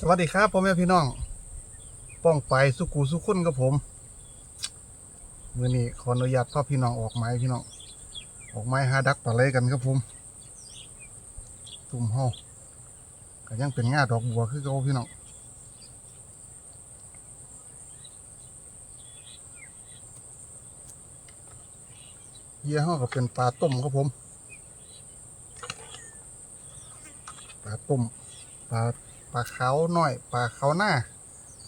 สวัสดีครับพ่อแม่พี่น้อง ป้องไปสุกูสุขุนกับผมมือนี้ขออนุญาตพ่อพี่น้องออกไม้พี่น้อง ออกไม้หาดักปลาไหลกันครับผม ตุ่มเฮาก็ยังเป็นง่าดอกบัวคือเก่าพี่น้องเยี่ยเฮาก็เป็นปลาต้มครับผม ปลาต้มปลา ปลาขาวน้อยปลาขาวหน้า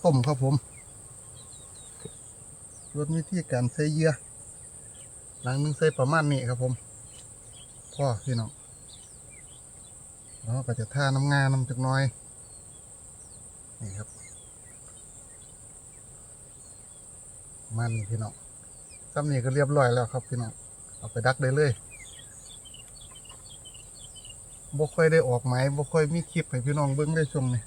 ต้มครับผมรสวิธีการใส่เยื่อหลังนึงใส่ประมาณนี้ครับผมพ่อพี่น้องแล้วก็จะท่าน้ำงาน้ำจักน้อยนี่ครับมันนี่พี่น้องซ้ำนี่ก็เรียบร้อยแล้วครับพี่น้องเอาไปดักได้เลย บ่ค่อยได้ออกไม้บ่ค่อยมีคลิปให้พี่น้องเบิ่งได้ชมนี่ย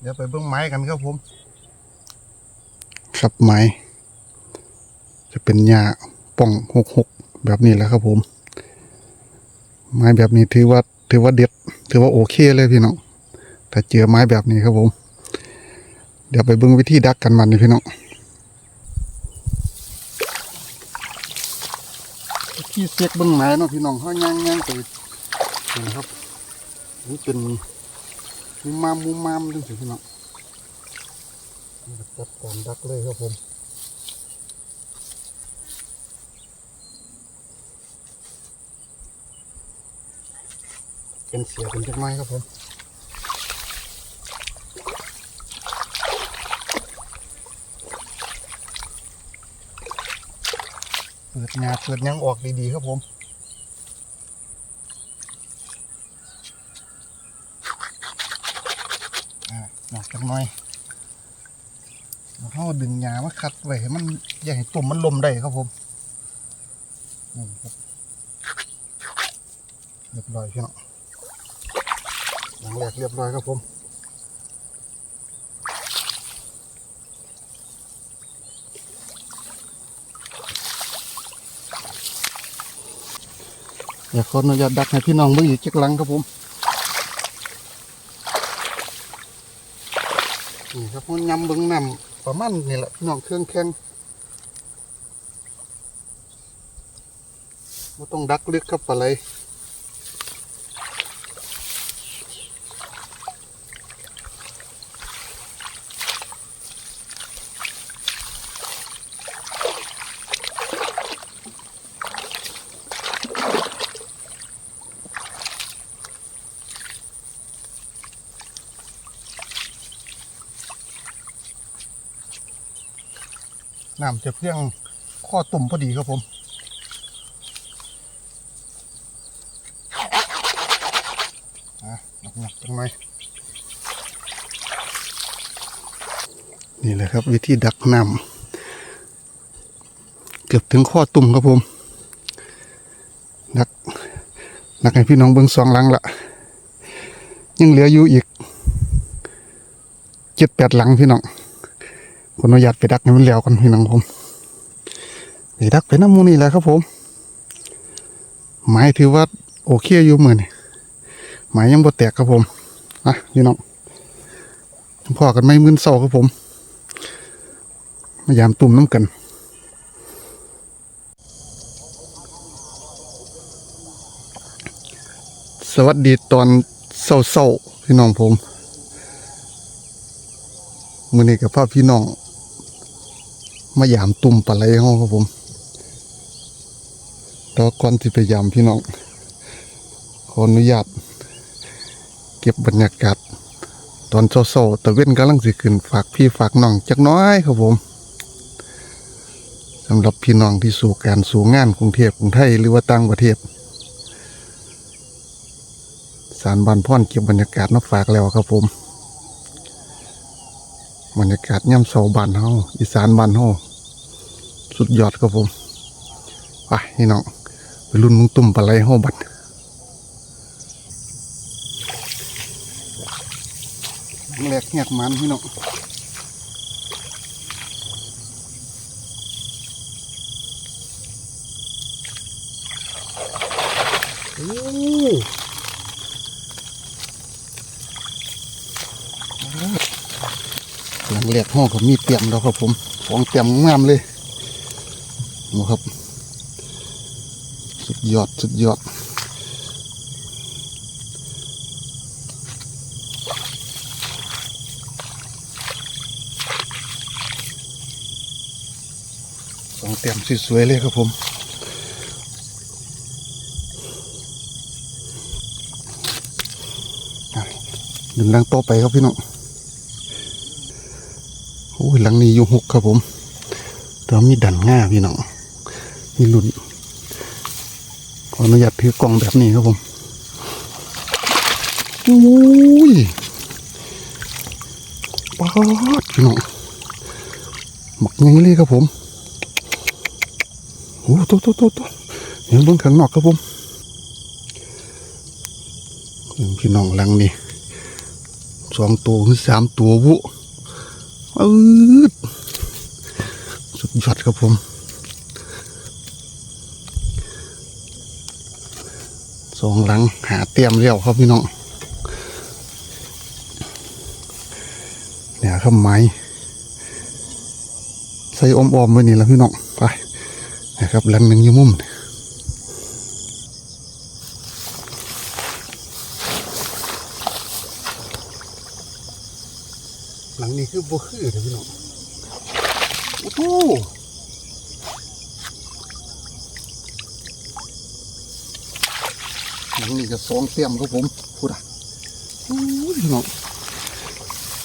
เดี๋ยวไปเบิ่งไม้กันครับผม ครับไม้ จะเป็นหญ้าป่องหกหกแบบนี้แหละครับผม ไม้แบบนี้ถือว่าถือว่าเด็ด ถือว่าโอเคเลยพี่น้องถ้าเจอไม้แบบนี้ครับผม เดี๋ยวไปเบิ่งวิธีดักกันมันนี่พี่น้อง ที่เซ็กเบิ้งไม้เนาะพี่น้องเขาย่างย่างไปนี่ครับนี่เป็นมุมมามมุมมามจังสิพี่น้องจัดการดักเลยครับผมเป็นเสียเป็นจักไม้ครับผม เปิดงาเปิดยังออกดีๆครับผมอ่าหนักจังหน่อยแล้วเขาดึงหญ้ามาคัดไว้ให้มันอย่าให้ตุ่มมันลมได้ครับผมนี่ครับเรียบร้อยพี่น้องหลังแรกเรียบร้อยครับผม อยวขออนุญาตดักให้พี่น้องเบิ่งอีกจักหลังครับผมนี่ครับมันยำเบิ้งน้ำประมาณนี่แหละพี่น้องเครื่องแข็งไม่ต้องดักลึกครับปลาไหล น้ำจะเพียงข้อตุ่มพอดีครับผมหนักๆจังไหมนี่แหละครับ วิธีดักน้ำเกือบถึงข้อตุ่มครับผมดักดักให้พี่น้องเบิ้งสองหลังละยังเหลืออยู่อีกเจ็ดแปดหลังพี่น้อง ขออนุญาตไปดักให้มันแล้วกันพี่น้องผมไปดักไปน้ำมูนี่แหละครับผมไม้ถือว่าโอเคอยู่มือนี่ไม้ยังบ่แตกครับผมอะพี่น้องพอกันไม่มืนเศร้าครับผมมายามตุ่มน้ำกันสวัสดีตอนเศร้าๆพี่น้องผม มือนี้กับพ่อพี่น้อง มายามตุ่มปลาไหลห้องครับผมแตว่าก่อนที่ไปยามพี่น้อง ขออนุญาต เก็บบรรยากาศ ตอนเศร้าๆตะเว้นกำลังสิขึ้นฝากพี่ฝากน้องจักน้อยครับผมสำหรับพี่น้องที่สู่การสู่งานกรุงเทพกรุงไทยหรือว่าต่างประเทศสารบานพ่อนเก็บบรรยากาศมาฝากแล้วครับผม บรรยากาศย่ำเสาบ้านเฮาอีสานบ้านเฮาสุดยอดครับผมไปพี่น้องไปรุ่นมุงตุ่มปลาไหลเฮาบัดแหลกเงียกมันพี่น้องโอ้ หลั งแรกห้องก็มีเตียมแล้วครับผมของเตียมงามเลยนี่ครับ สุดยอดสุดยอดสองเตียมสวยๆเลยครับผมดึงลังโตไปครับพี่น้อง อ้ยหลังนี้อยู่หกครับผมแต่ว่ามีดันง่าพี่น้องมีลุ่นขออนุญาตถือกล่องแบบนี้ครับผมโอ้ยป๊าดพี่น้องหมักยังเลยครับผมโอ้ตัวตัวตัวตัวเห็นเบื้องข้างนอกครับผมพี่น้องหลังนี้สองตัวหรือสามตัววุ อืดสุดยอดครับผม สองหลังหาเตรียมเรียวครับพี่น้อง เนี่ยครับไม้ใส่อมๆไว้นี่แล้วพี่น้อง ไปนะครับหลังหนึ่งอยู่มุม หลังนี้คือบ่คือเด้อพี่น้องโอ้โหหลังนี้ก็สองเตรียมครับผมพูดอะโอ้ยพี่น้อง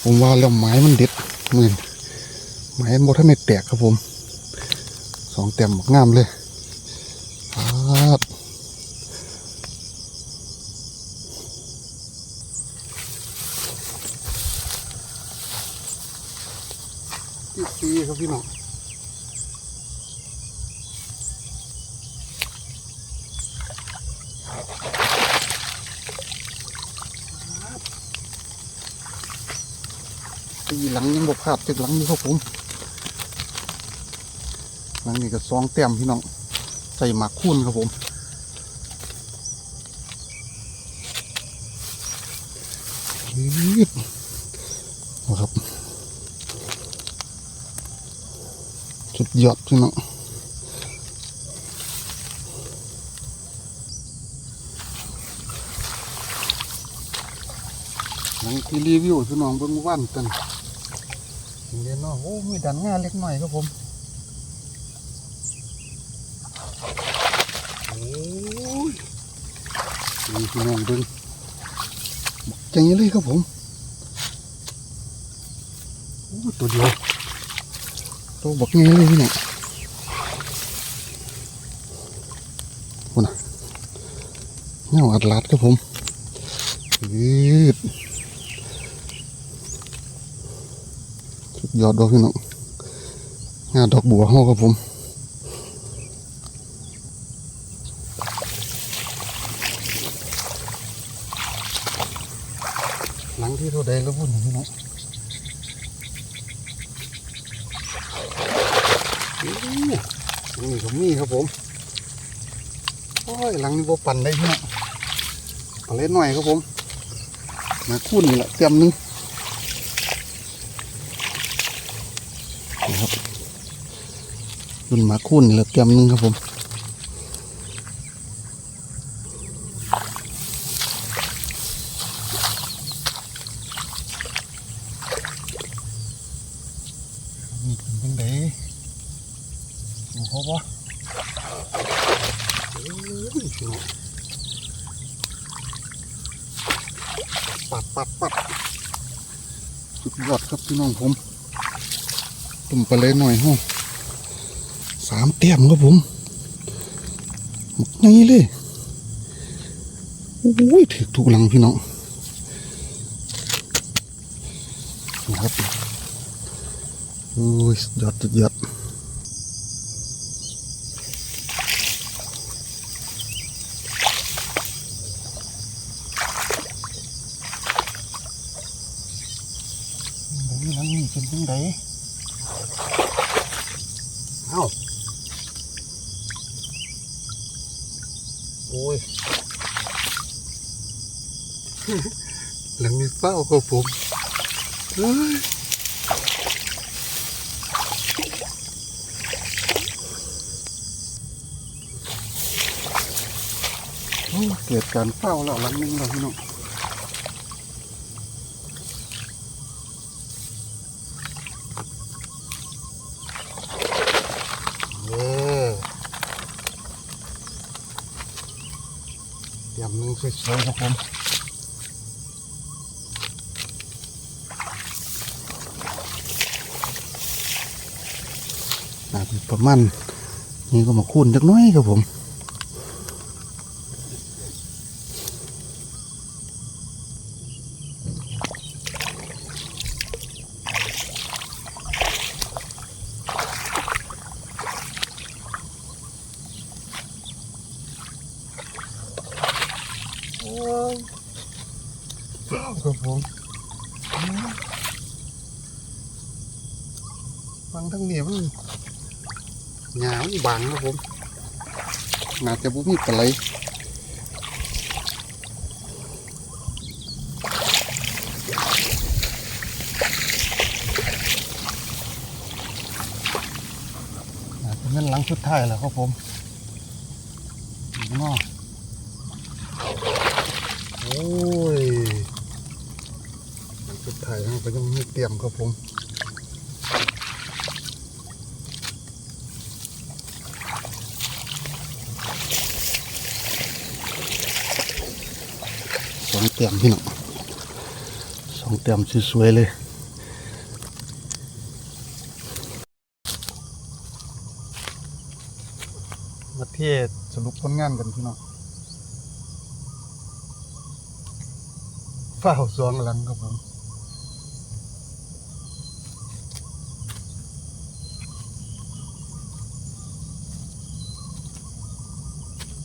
ผมว่าแล้วไม้มันเด็ดเหมือนไม้มันบ่ทันได้แตกครับผมสองเตรียมบักงามเลย ที่ซีครับพี่น้องตีหลังยังบกพลาดจากหลังนี้ครับผม หลังนี้ก็สองแต้มพี่น้อง ใส่หมากคูนครับผมยืดนะครับ สุด ยอดพี่น้องหลังที่รีวิวพี่น้องเบิ่งวันกันเดี๋ยวเนาะโอ้มีดันง่าเล็กหน่อยครับผมโอ้ยนี่พี่น้องเบิ่งบักจังเลยครับผมโอ้ตัวเดียว ตัวบักงี้เลยพี่น้องคุณน่ะเงาอัดลัดครับผมยืดสุดยอดดอกพี่น้องงาดอกบัวห้อครับผมหลังที่เท่าใดแล้วพุ่นพี่น้องอู้ นี่ก็มีครับผม โอ้ยหลังนี้บ่ปั่นได้พี่น้องปลเล็กหน่อยครับผม มาคุ้นนี่แหละเตรียมนึงนะครับรุ่นหมาคุ้นเหละเตรียมนึงครับผมนี่เป็นยังไงดูเขาปะโอ้ยพี่น้อง ปัดปัดปัดสุดยอดครับพี่น้องผมตุ่มไปเลยหน่อยห้องสามเตี้ยมครับผมหมกไงเลยโอ้ยถือถูกหลังพี่น้องนะครับโอ้ยสุดยอดสุดยอดหลัง นี้เอ้าโอ้ยหลังนี้เฝ้าครับผมเฮ้ยเกิดการเฝ้าแล้วหลังนึงแล้วพี่น้องเย้เตรียมหนึง สวยๆครับผมประมาณนี่ก็มาคูณจักน้อยครับผม ครับผมฟังทั้งนี้มันหงามันบางครับผมน่าจะบุมีปลาไหลน่าจะเป็นหลังสุดท้ายแล้วครับผมอีกเนอ โอ้ยหลังสุดท้ายเราก็ยังมีเตรียมครับผมสองเตียมพี่น้องสองเตียมสวยๆเลยมาเทศสรุปผลงานกันพี่น้อง ฝ้าสวงหลังครับผม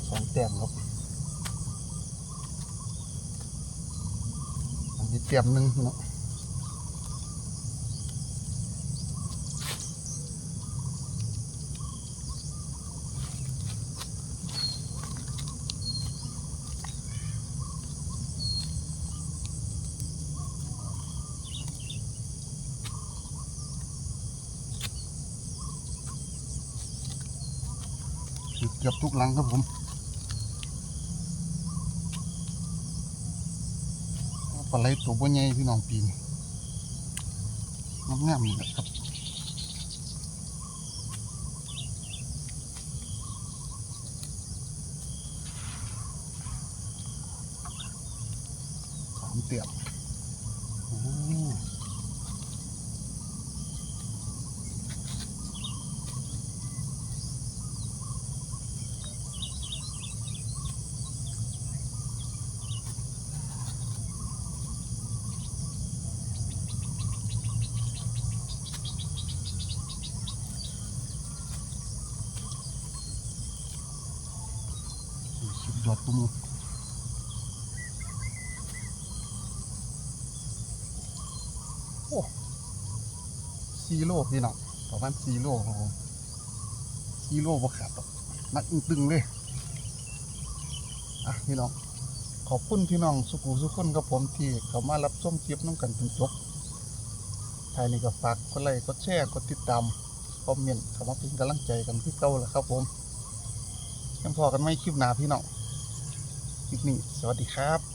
สองแต้มครับอันนี้แต้มหนึ่งเนาะ หลังครับผมปลาไหลตัวบ่ใหญ่พี่น้องปีนงามๆนี่แหละครับสามเตียมโอ้ สุดยอดตุ้มโอ้ซีโร่พี่น้องประมาณซีโร่ครับผมซีโร่บ่ขาดหรอกนักตึงเลย อะพี่น้อง ขอบคุณพี่น้องสุขุสุขคนกับผมที่เขามารับชมคลิปน้องกันจนจบท้ายนี้ก็ฝากกดไลค์กดแชร์กดติดตามคอมเมนต์เข้ามาเป็นกำลังใจกันพี่เก่าแหละครับผมยังพอกันไหมคลิปหนาพี่น้อง คลิปนี้ สวัสดีครับ